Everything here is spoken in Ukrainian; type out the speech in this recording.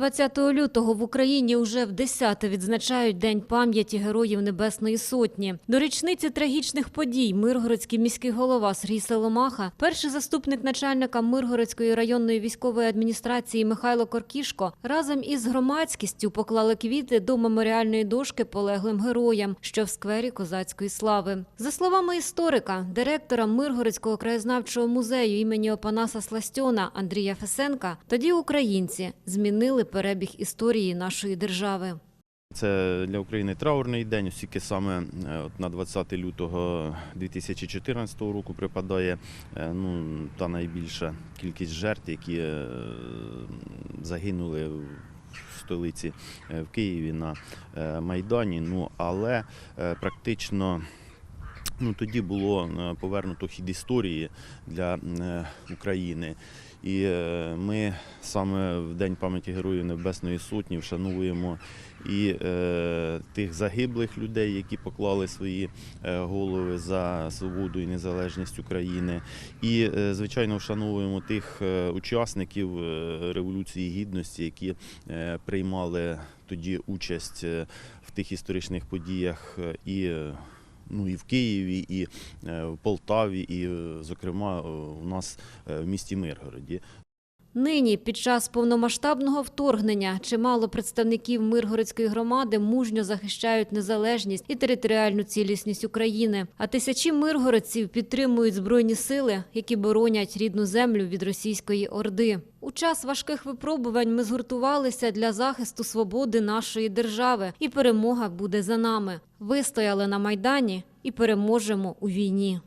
20 лютого в Україні уже в 10 відзначають День пам'яті героїв Небесної Сотні. До річниці трагічних подій Миргородський міський голова Сергій Соломаха, перший заступник начальника Миргородської районної військової адміністрації Михайло Коркішко разом із громадськістю поклали квіти до меморіальної дошки полеглим героям, що в сквері козацької слави. За словами історика, директора Миргородського краєзнавчого музею імені Опанаса Сластьона Андрія Фесенка, тоді українці змінили перебіг історії нашої держави. Це для України траурний день, оскільки саме е, на 20 лютого 2014 року припадає е, ну, та найбільша кількість жертв, які е, загинули в столиці в Києві на Майдані. Ну, але практично ну, тоді було е, повернуто хід історії для е, України. І е, ми саме в День пам'яті Героїв Небесної Сотні вшановуємо і тих загиблих людей, які поклали свої голови за свободу і незалежність України, і, звичайно, вшановуємо тих учасників Революції Гідності, які приймали тоді участь в тих історичних подіях і. Ну і в Києві, і е, в Полтаві, і, е, зокрема, е, у нас в місті Миргороді. Нині, під час повномасштабного вторгнення, чимало представників Миргородської громади мужньо захищають незалежність і територіальну цілісність України. А тисячі миргородців підтримують збройні сили, які боронять рідну землю від російської орди. У час важких випробувань ми згуртувалися для захисту свободи нашої держави, і перемога буде за нами. Вистояли на майдані і переможемо у війні.